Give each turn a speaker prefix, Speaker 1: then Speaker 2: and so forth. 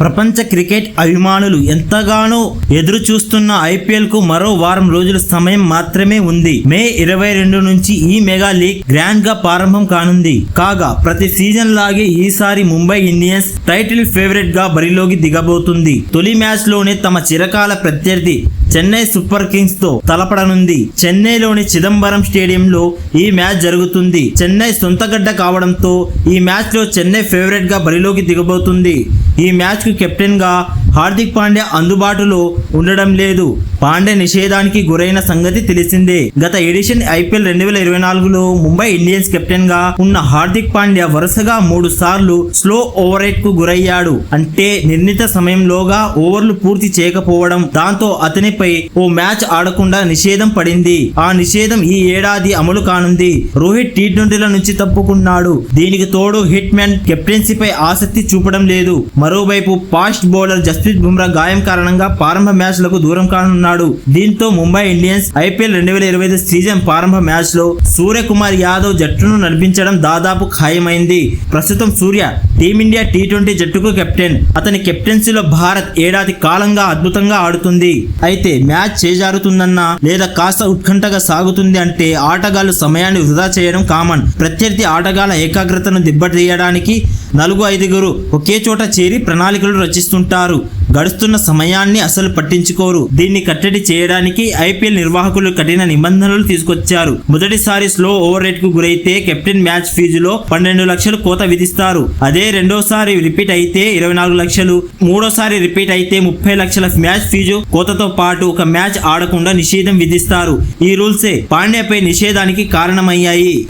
Speaker 1: ప్రపంచ క్రికెట్ అభిమానులు ఎంతగానో ఎదురు చూస్తున్న ఐపీఎల్కు మరో వారం రోజుల సమయం మాత్రమే ఉంది. మే ఇరవై రెండు నుంచి ఈ మెగా లీగ్ గ్రాండ్గా ప్రారంభం కానుంది. కాగా ప్రతి సీజన్ లాగే ఈసారి ముంబై ఇండియన్స్ టైటిల్ ఫేవరెట్గా బరిలోకి దిగబోతుంది. తొలి మ్యాచ్లోనే తమ చిరకాల ప్రత్యర్థి చెన్నై సూపర్ కింగ్స్తో తలపడనుంది. చెన్నైలోని చిదంబరం స్టేడియంలో ఈ మ్యాచ్ జరుగుతుంది. చెన్నై సొంతగడ్డ కావడంతో ఈ మ్యాచ్లో చెన్నై ఫేవరెట్గా బరిలోకి దిగబోతుంది. ఈ మ్యాచ్కు కెప్టెన్గా కెప్టెన్గా హార్దిక్ పాండ్యా అందుబాటులో ఉండడం లేదు. పాండే నిషేధానికి గురైన సంగతి తెలిసిందే. గత ఎడిషన్ ఐపీఎల్ రెండు వేల ఇరవై నాలుగులో ముంబై ఇండియన్స్ కెప్టెన్గా ఉన్న హార్దిక్ పాండ్యా వరుసగా మూడు సార్లు స్లో ఓవర్ రేట్కు గురయ్యాడు. అంటే నిర్ణీత సమయంలోగా ఓవర్లు పూర్తి చేయకపోవడం దాంతో అతనిపై ఓ మ్యాచ్ ఆడకుండా నిషేధం పడింది. ఆ నిషేధం ఈ ఏడాది అమలు కానుంది. రోహిత్ టీ ట్వంటీల నుంచి తప్పుకున్నాడు. దీనికి తోడు హిట్ మ్యాన్ కెప్టెన్సీపై ఆసక్తి చూపడం లేదు. మరోవైపు ఫాస్ట్ బౌలర్ జస్ప్రీత్ బుమ్రా గాయం కారణంగా ప్రారంభ మ్యాచ్లకు దూరం కానున్నాడు. దీంతో ముంబై ఇండియన్స్ ఐపీఎల్ రెండు వేల ఇరవై ఐదు సీజన్ ప్రారంభ మ్యాచ్లో సూర్యకుమార్ యాదవ్ జట్టును నడిపించడం దాదాపు ఖాయమైంది. ప్రస్తుతం Surya Team India T twenty జట్టుకు కెప్టెన్. అతని కెప్టెన్సీలో భారత్ ఏడాది కాలంగా అద్భుతంగా ఆడుతుంది. అయితే మ్యాచ్ చేజారుతుందన్నా లేదా కాస్త ఉత్కంఠగా సాగుతుంది అంటే ఆటగాళ్ళు సమయాన్ని వృధా చేయడం కామన్. ప్రత్యర్థి ఆటగాళ్ళ ఏకాగ్రతను దెబ్బతీయడానికి నలుగు ఐదుగురు ఒకే చోట చేరి ప్రణాళికలు రచిస్తుంటారు. గడుస్తున్న సమయాన్ని అసలు పట్టించుకోరు. దీన్ని కట్టడి చేయడానికి ఐపీఎల్ నిర్వాహకులు కఠిన నిబంధనలు తీసుకొచ్చారు. మొదటిసారి స్లో ఓవర్ రేట్కు గురైతే కెప్టెన్ మ్యాచ్ ఫీజులో పన్నెండు లక్షలు కోత విధిస్తారు. అదే రెండోసారి రిపీట్ అయితే ఇరవై నాలుగు లక్షలు మూడోసారి రిపీట్ అయితే ముప్పై లక్షల మ్యాచ్ ఫీజు కోతతో పాటు ఒక మ్యాచ్ ఆడకుండా నిషేధం విధిస్తారు. ఈ రూల్సే పాండ్యాపై నిషేధానికి కారణమయ్యాయి.